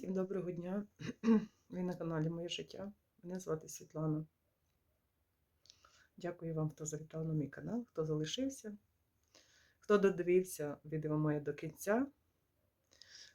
Всім доброго дня. Ви на каналі Моє життя. Мене звати Світлана. Дякую вам, хто завітав на мій канал, хто залишився, хто додивився відео моє до кінця.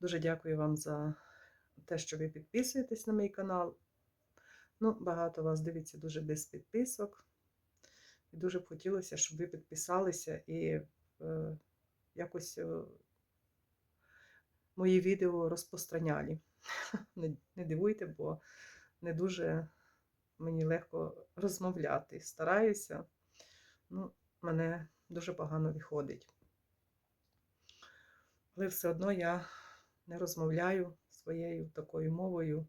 Дуже дякую вам за те, що ви підписуєтесь на мій канал. Ну, багато вас дивиться дуже без підписок. І дуже б хотілося, щоб ви підписалися і е, якось. Мої відео розпространяли. Не дивуйте, бо не дуже мені легко розмовляти. Стараюся, ну, мене дуже погано виходить. Але все одно я не розмовляю своєю такою мовою,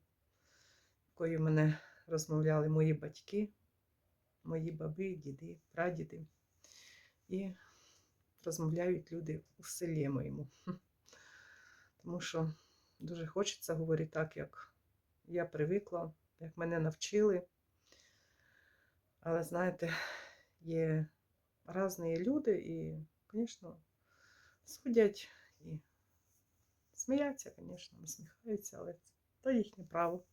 якою мене розмовляли мої батьки, мої баби, діди, прадіди. І розмовляють люди у селі моєму тому що дуже хочеться говорити так, як я привикла, як мене навчили. Але, знаєте, є різні люди і, звісно, судять і сміються, звісно, насміхаються, але це їхнє право.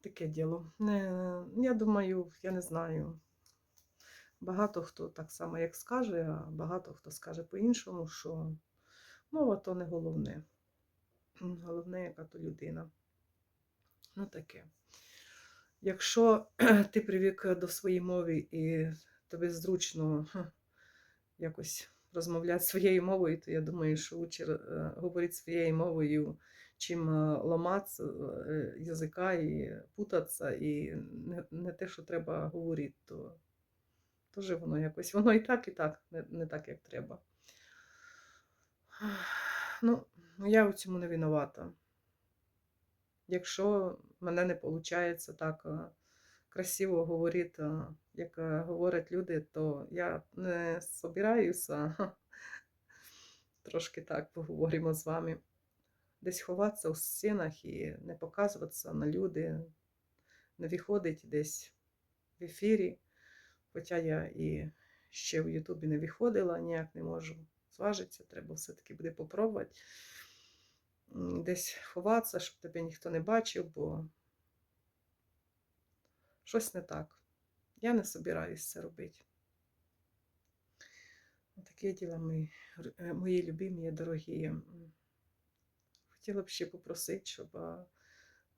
Таке діло. Я думаю, я не знаю. Багато хто так само, як скаже, а багато хто скаже по-іншому, що Мова то не головне. Головне, яка то людина. Ну таке. Якщо ти привик до своєї мови і тобі зручно якось розмовляти своєю мовою, то я думаю, що лучше е, говорити своєю мовою, чим е, ламати е, язика і путатися, і не, те, що треба говорити, то теж воно якось, воно і так, і так, не так, як треба. Ну, я у цьому не винувата. Якщо мене не виходить так е, красиво говорити, е, як е, говорять люди, то я не собираюся. Трошки так поговоримо з вами. Десь ховатися у стінах і не показуватися на люди, не виходить десь в ефірі. Хоча я і ще в Ютубі не виходила, ніяк не можу зважиться, треба все-таки буде попробувати. Десь ховатися, щоб тебе ніхто не бачив, бо щось не так. Я не собираюсь це робити. Таке діло мої, е, мої любимі, дорогі. Хотіла б ще попросити, щоб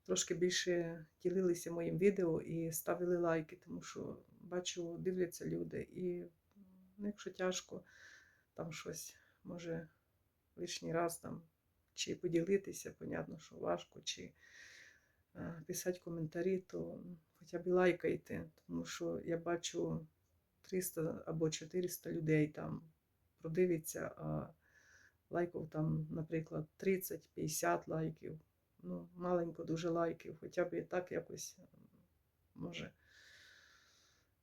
трошки більше ділилися моїм відео і ставили лайки, тому що бачу, дивляться люди. І ну, якщо тяжко, там щось може лишній раз там чи поділитися, понятно, що важко, чи е, писати коментарі, то хоча б лайкайте, тому що я бачу 300 або 400 людей там продивиться, а лайків там, наприклад, 30-50 лайків. Ну, маленько дуже лайків, хоча б і так якось, може,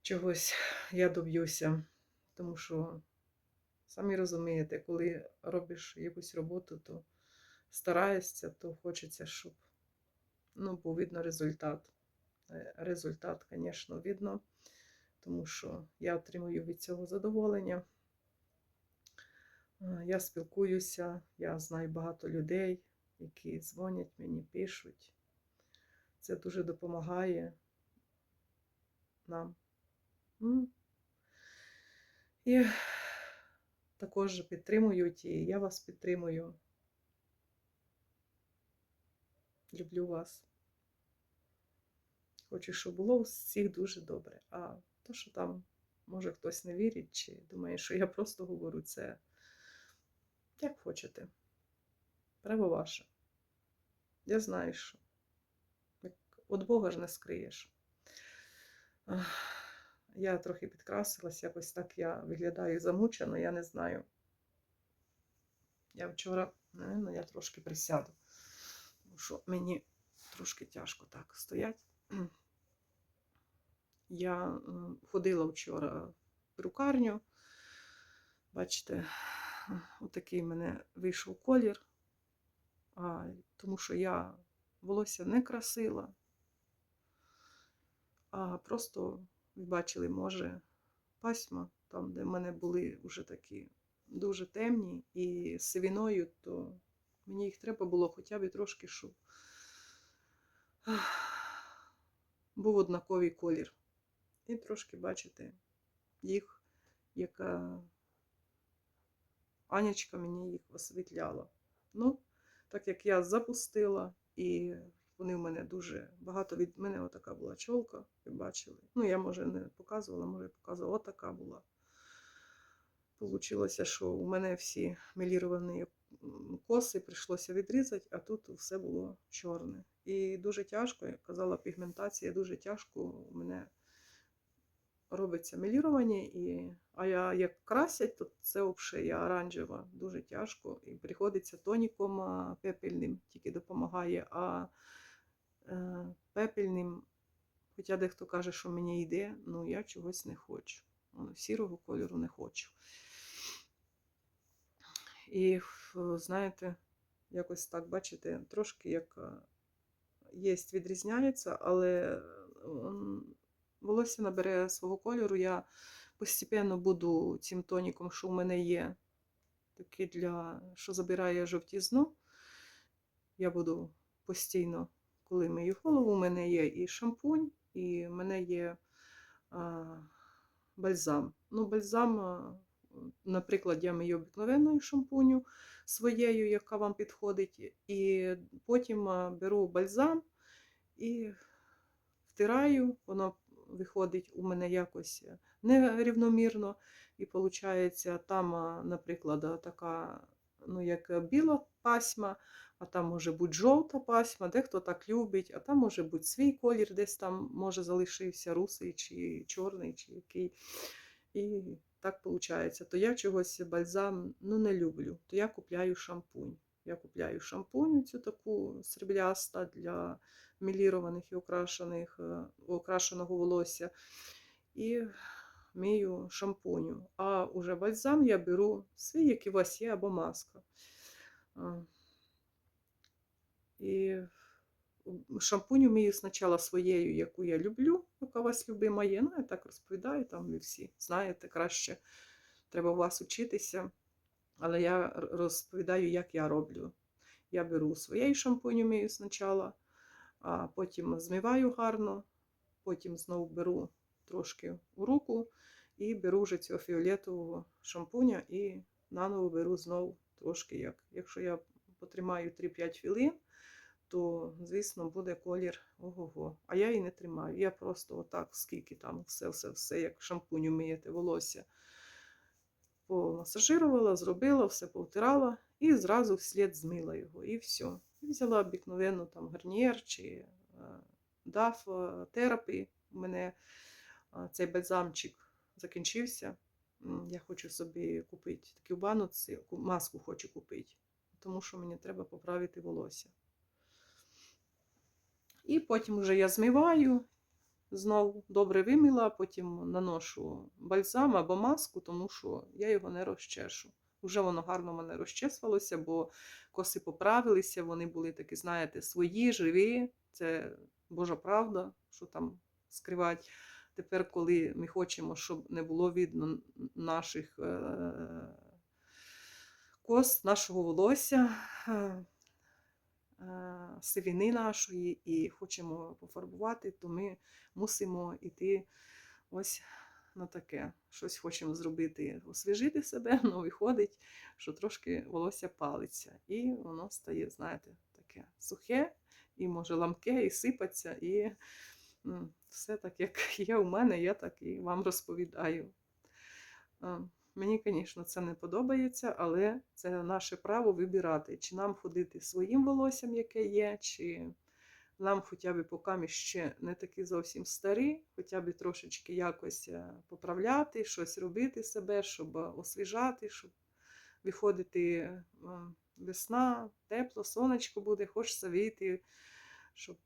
чогось я доб'юся, тому що Самі розумієте, коли робиш якусь роботу, то стараєшся, то хочеться, щоб ну, був видно результат. Е, результат, звісно, видно, тому що я отримую від цього задоволення. Е, я спілкуюся, я знаю багато людей, які дзвонять мені, пишуть. Це дуже допомагає нам. І також підтримують, і я вас підтримую. Люблю вас. Хочу, щоб було у всіх дуже добре. А то, що там, може, хтось не вірить, чи думає, що я просто говорю це, як хочете. Право ваше. Я знаю, що от Бога ж не скриєш. Я трохи підкрасилась, якось так я виглядаю замучено, я не знаю. Я вчора, ну, я трошки присяду, тому що мені трошки тяжко так стоять. Я ходила вчора в перукарню. Бачите, отакий в мене вийшов колір, а, тому що я волосся не красила, а просто ви бачили, може, пасьма, там, де в мене були вже такі дуже темні, і сивіною, то Мені їх треба було хоча б трошки, щоб був однаковий колір. І трошки бачите їх, яка Анячка мені їх освітляла. Ну, так як я запустила, і вони в мене дуже багато від мене отака була чолка, ви бачили. Ну, я, може, не показувала, може, показувала. Отака була. Получилося, що у мене всі меліровані коси прийшлося відрізати, а тут все було чорне. І дуже тяжко, як казала пігментація, дуже тяжко у мене робиться мелірування, і, а я як красять, то це взагалі я оранжева, дуже тяжко. І приходиться тоніком пепельним, тільки допомагає, а пепельним, хоча дехто каже, що мені йде, ну я чогось не хочу. Ну, Сірого кольору не хочу. І знаєте, якось так, бачите, трошки як є, відрізняється, але волосся набере свого кольору. Я постійно буду цим тоніком, що в мене є, такий для, що забирає жовтізну. Я буду постійно, коли мию голову, у мене є і шампунь, і в мене є а, бальзам. Ну, бальзам, наприклад, я мию обикновенною шампуню своєю, яка вам підходить, і потім беру бальзам і втираю, воно виходить у мене якось нерівномірно. І виходить, там, наприклад, така, ну, як біла пасьма, а там може бути жовта пасьма, дехто так любить, а там може бути свій колір, десь там може залишився русий, чи чорний, чи який. І так виходить. То я чогось бальзам ну, не люблю, то я купляю шампунь. Я купляю шампунь, цю таку срібляста для мілірованих і окрашених, е, окрашеного волосся. І мію шампуню. А уже бальзам я беру свій, який у вас є, або маска. І шампуню мію спочатку своєю, яку я люблю, яка у вас любима є. Ну, я так розповідаю, там ви всі знаєте, краще треба у вас учитися. Але я розповідаю, як я роблю. Я беру своєю шампуню мию спочатку, а потім змиваю гарно, потім знову беру трошки у руку і беру вже цього фіолетового шампуня і наново беру знову трошки. як. Якщо я потримаю 3-5 хвилин, то, звісно, буде колір ого-го. А я і не тримаю. Я просто отак, скільки там все, все, все, як шампуню миєте волосся. Помасажирувала, зробила, все повтирала і зразу вслід змила його. І все. І взяла обикновенну там гарнієр чи даф терапі. У мене цей бальзамчик закінчився. Я хочу собі купити таку баноці, ку- маску хочу купити, тому що мені треба поправити волосся. І потім вже я змиваю, знову добре вимила, потім наношу бальзам або маску, тому що я його не розчешу. Уже воно гарно в мене розчесувалося, бо коси поправилися, вони були такі, знаєте, свої, живі. Це Божа правда, що там скривати. Тепер, коли ми хочемо, щоб не було видно наших е- кос, нашого волосся, е- е, сивини нашої, і хочемо пофарбувати, то ми мусимо йти ось на таке. Щось хочемо зробити, освіжити себе, але виходить, що трошки волосся палиться. І воно стає, знаєте, таке сухе, і може ламке, і сипаться, і все так, як є у мене, я так і вам розповідаю. Мені, звісно, це не подобається, але це наше право вибирати, чи нам ходити своїм волоссям, яке є, чи нам хоча б поки ще не такі зовсім старі, хоча б трошечки якось е, поправляти, щось робити себе, щоб освіжати, щоб виходити весна, тепло, сонечко буде, хочеться вийти, щоб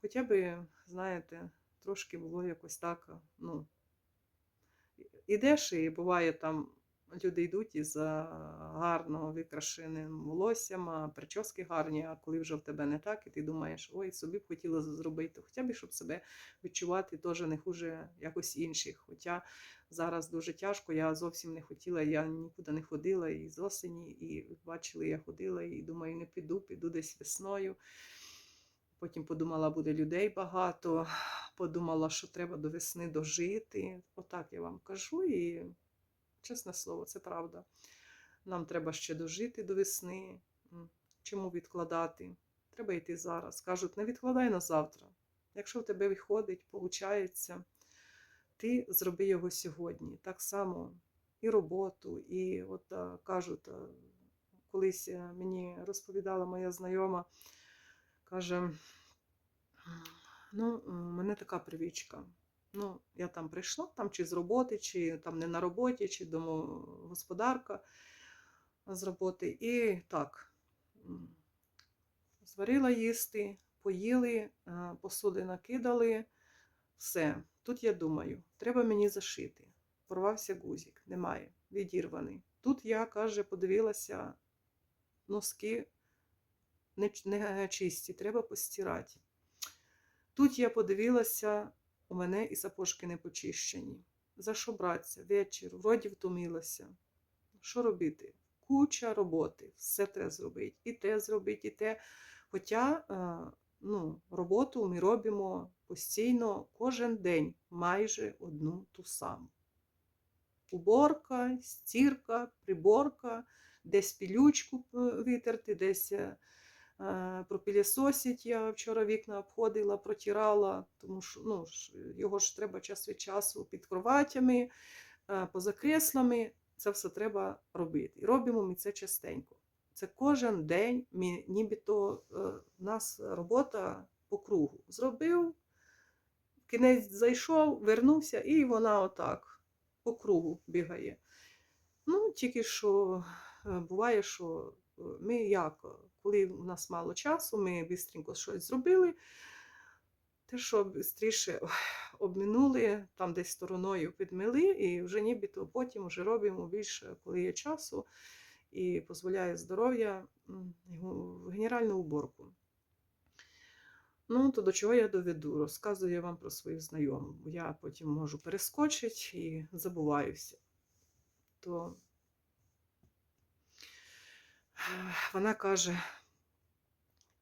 хоча б, знаєте, трошки було якось так, ну, ідеш і буває там люди йдуть із гарно викрашеним волоссям, прически гарні, а коли вже в тебе не так, і ти думаєш, ой, собі б хотіла зробити, хоча б щоб себе відчувати теж не хуже якось інших. Хоча зараз дуже тяжко, я зовсім не хотіла, я нікуди не ходила і з осені, і бачили, я ходила, і думаю, не піду, піду десь весною. Потім подумала, буде людей багато. Подумала, що треба до весни дожити. Отак я вам кажу, і чесне слово, це правда. Нам треба ще дожити до весни. Чому відкладати? Треба йти зараз. Кажуть, не відкладай на завтра. Якщо в тебе виходить, виходить, ти зроби його сьогодні. Так само і роботу, і от кажуть, колись е, мені розповідала моя знайома, каже, ну, у мене така привичка. Ну, я там прийшла, там чи з роботи, чи там не на роботі, чи домогосподарка з роботи. І так, зварила їсти, поїли, е, посуди накидали, все. Тут я думаю, треба мені зашити. Порвався гузик, немає, відірваний. Тут я, каже, подивилася, носки не чисті, треба постирати. Тут я подивилася, у мене і сапожки не почищені. За що братися? Вечір, вроді втомилася. Що робити? Куча роботи, все треба зробити. І те зробити, і те. Хоча е, ну, роботу ми робимо постійно кожен день, майже одну ту саму. Уборка, стірка, приборка, десь пілючку е, витерти, десь е, пропілісосить. Я вчора вікна обходила, протирала, тому що ну, його ж треба час від часу під кроватями, е, поза креслами. Це все треба робити. І робимо ми це частенько. Це кожен день, мі- нібито е, в нас робота по кругу. Зробив, в кінець зайшов, вернувся, і вона отак по кругу бігає. Ну, тільки що буває, що ми як, коли в нас мало часу, ми швидко щось зробили. Те, що швидше обминули, там десь стороною підмили, і вже нібито потім вже робимо більше, коли є часу, і дозволяє здоров'я гу- генеральну уборку. Ну, то до чого я доведу? Розказую вам про своїх знайомих. Я потім можу перескочити і забуваюся. То вона каже,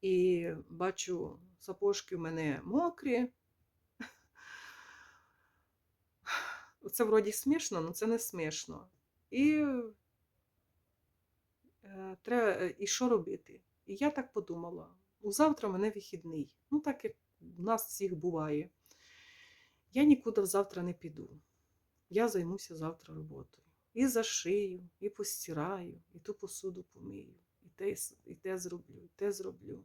і бачу, сапожки в мене мокрі. Це вроді смішно, але це не смішно. І, е, треба, і що робити? І я так подумала: у завтра в мене вихідний. Ну, так як у нас всіх буває. Я нікуди завтра не піду. Я займуся завтра роботою. І зашию, і постираю, і ту посуду помию, і те, і те зроблю, і те зроблю.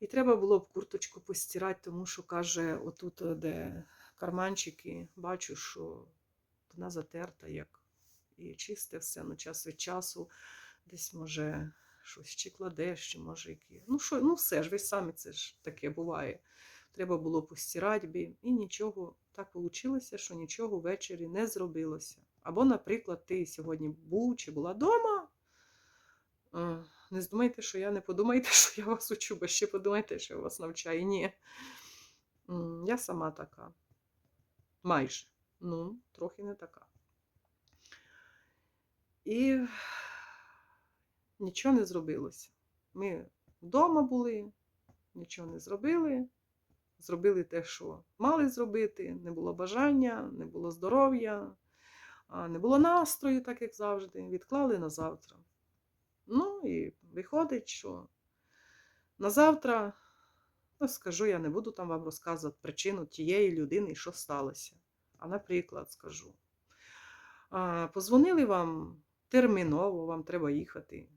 І треба було б курточку постирати, тому що каже, отут, е, де карманчики, бачу, що вона затерта, як і чисте все, ну час від часу десь може щось чи кладеш, чи може які. Ну, що, ну все ж, ви самі це ж таке буває. Треба було постирати бі, і нічого так вийшло, що нічого ввечері не зробилося. Або, наприклад, ти сьогодні був чи була вдома. Не здумайте, що я не подумайте, що я вас учу, бо ще подумайте, що я вас навчаю. Ні. Я сама така. Майже. Ну, трохи не така. І нічого не зробилося. Ми вдома були, нічого не зробили. Зробили те, що мали зробити, не було бажання, не було здоров'я, не було настрою, так як завжди. Відклали на завтра. Ну і виходить, що на завтра, ну скажу, я не буду там вам розказувати причину тієї людини, що сталося. А наприклад, скажу. Позвонили вам терміново, вам треба їхати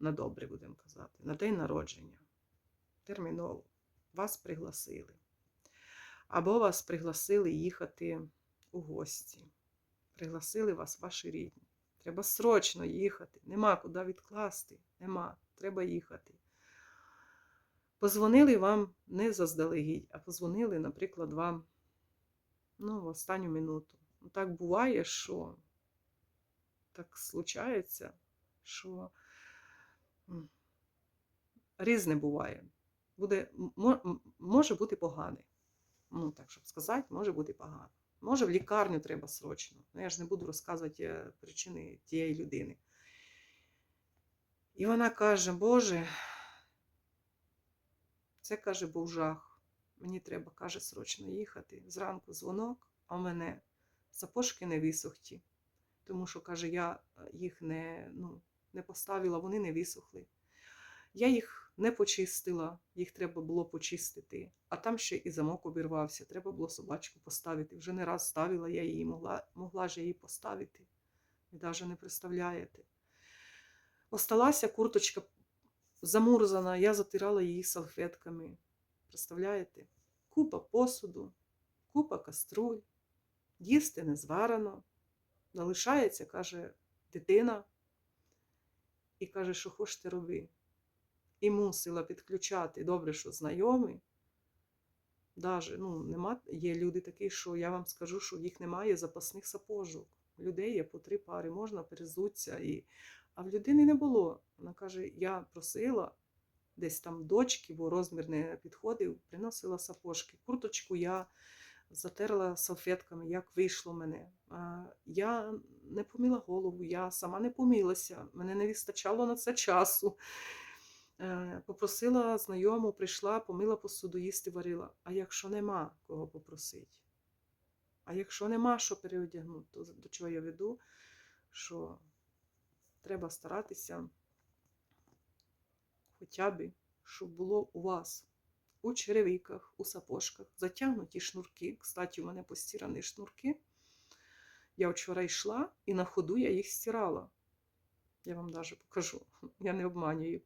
на добре, будемо казати, на день народження. Терміново. Вас пригласили. Або вас пригласили їхати у гості. Пригласили вас ваші рідні. Треба срочно їхати. Нема куди відкласти. Нема. Треба їхати. Позвонили вам не заздалегідь, а позвонили, наприклад, вам ну, в останню минуту. Ну, Так буває, що так случається, що різне буває. Буде, може бути погане. Ну, так, щоб сказати, може бути погано. Може, в лікарню треба срочно. Ну, я ж не буду розказувати е, причини тієї людини. І вона каже: Боже, це каже, був жах. Мені треба, каже, срочно їхати. Зранку дзвонок, а в мене сапожки не висохті. Тому що, каже, я е, їх не, ну, не поставила, вони не висохли. Я їх не почистила, їх треба було почистити. А там ще і замок обірвався. Треба було собачку поставити. Вже не раз ставила я її, могла, могла ж її поставити. Ви навіть не представляєте. Осталася курточка замурзана, я затирала її салфетками. Представляєте? Купа посуду, купа каструль, їсти не зварено. Залишається, каже, дитина. І каже, що хочете роби. І мусила підключати добре, що знайомі. Даже, ну, нема, є люди такі, що я вам скажу, що їх немає запасних сапожок. У людей є по три пари, можна перезуться. І... А в людини не було. Вона каже: я просила десь там дочки, бо розмір не підходив, приносила сапожки. Курточку я затерла салфетками, як вийшло мене. Я не поміла голову, я сама не помилася, мене не вистачало на це часу. Е, Попросила знайому, прийшла, помила посуду, їсти варила. А якщо нема кого попросити? А якщо нема що переодягнути, то до чого я веду, що треба старатися хоча б, щоб було у вас у черевиках, у сапожках, затягнуті шнурки. Кстати, у мене постірані шнурки. Я вчора йшла і на ходу я їх стирала. Я вам навіть покажу, я не обманюю.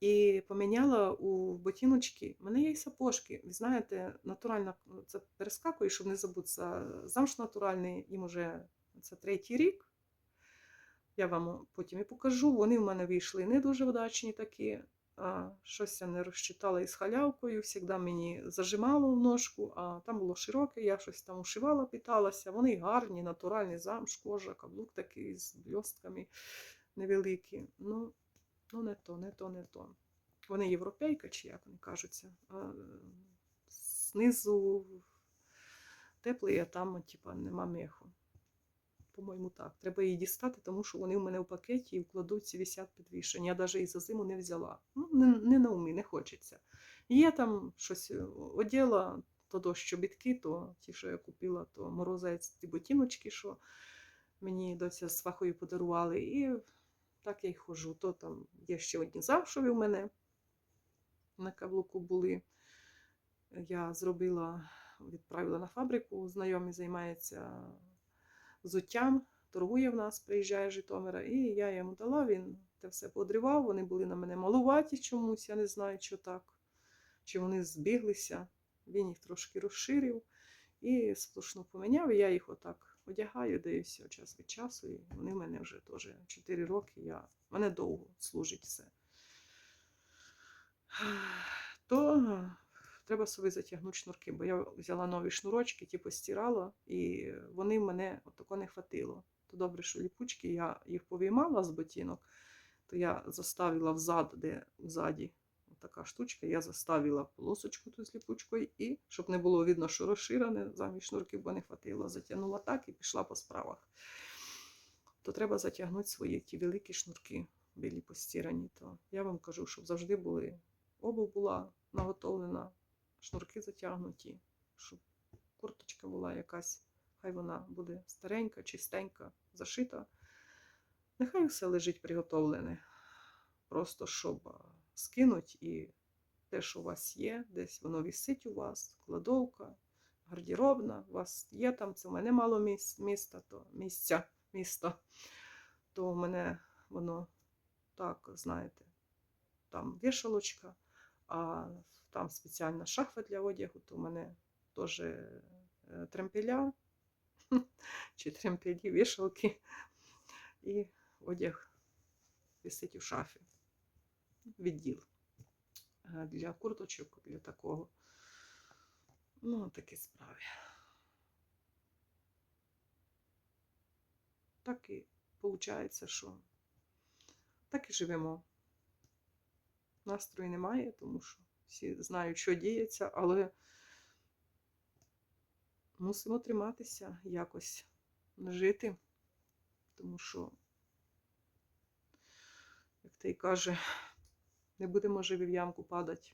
І поміняла у ботиночки. У мене є і сапожки. Ви знаєте, натуральна це перескакую, щоб не забутися. Замш натуральний, їм уже це третій рік. Я вам потім і покажу. Вони в мене вийшли не дуже вдачні такі. А, щось я не розчитала із халявкою, завжди мені зажимало в ножку, а там було широке, я щось там ушивала, питалася. Вони гарні, натуральні замш, кожа, каблук такий з бльостками невеликі. Ну, ну не то, не то, не то. Вони європейка, чи як вони кажуться. А, знизу теплий, а там, типа, нема меху. По-моєму, так. Треба її дістати, тому що вони в мене в пакеті і в кладуці висять підвішені. Я навіть і за зиму не взяла. Ну, не, не на умі, не хочеться. Є там щось е, оділа, то дощ чобітки, то ті, що я купила, то морозець ті ботиночки, що мені доця з фахою подарували. І так я й ходжу. То там є ще одні завшові в мене на каблуку були. Я зробила, відправила на фабрику, знайомий займається взуттям, торгує в нас, приїжджає з Житомира, і я йому дала, він те все подривав, вони були на мене малуваті чомусь, я не знаю, що так, чи вони збіглися. Він їх трошки розширив і слушно поміняв, і я їх отак одягаю, даюся час від часу, і вони в мене вже теж 4 роки, я... мене довго служить все. То треба собі затягнути шнурки, бо я взяла нові шнурочки, ті постирала, і вони мене отако не хватило. То добре, що ліпучки, я їх повіймала з ботинок, то я заставила взад, де взаді така штучка, я заставила полосочку тут з ліпучкою, і щоб не було видно, що розширене, замість шнурків, бо не хватило, затягнула так і пішла по справах. То треба затягнути свої ті великі шнурки, білі постірані. То я вам кажу, щоб завжди були обув була наготовлена, шнурки затягнуті, щоб курточка була якась, хай вона буде старенька, чистенька, зашита. Нехай все лежить приготовлене. Просто щоб скинуть і те, що у вас є, десь воно висить у вас, кладовка, гардеробна, у вас є там, це в мене мало міста, то місця, міста, то в мене воно так, знаєте, там вішалочка, а там спеціальна шафа для одягу, то в мене теж е, тремпеля чи тремпелі, вішалки, і одяг висить у шафі. Відділ Е, для курточок, для такого. Ну, такі справи. Так і виходить, що так і живемо. Настрою немає, тому що всі знають, що діється, але мусимо триматися якось, жити, тому що, як той каже, не будемо живі в ямку падати.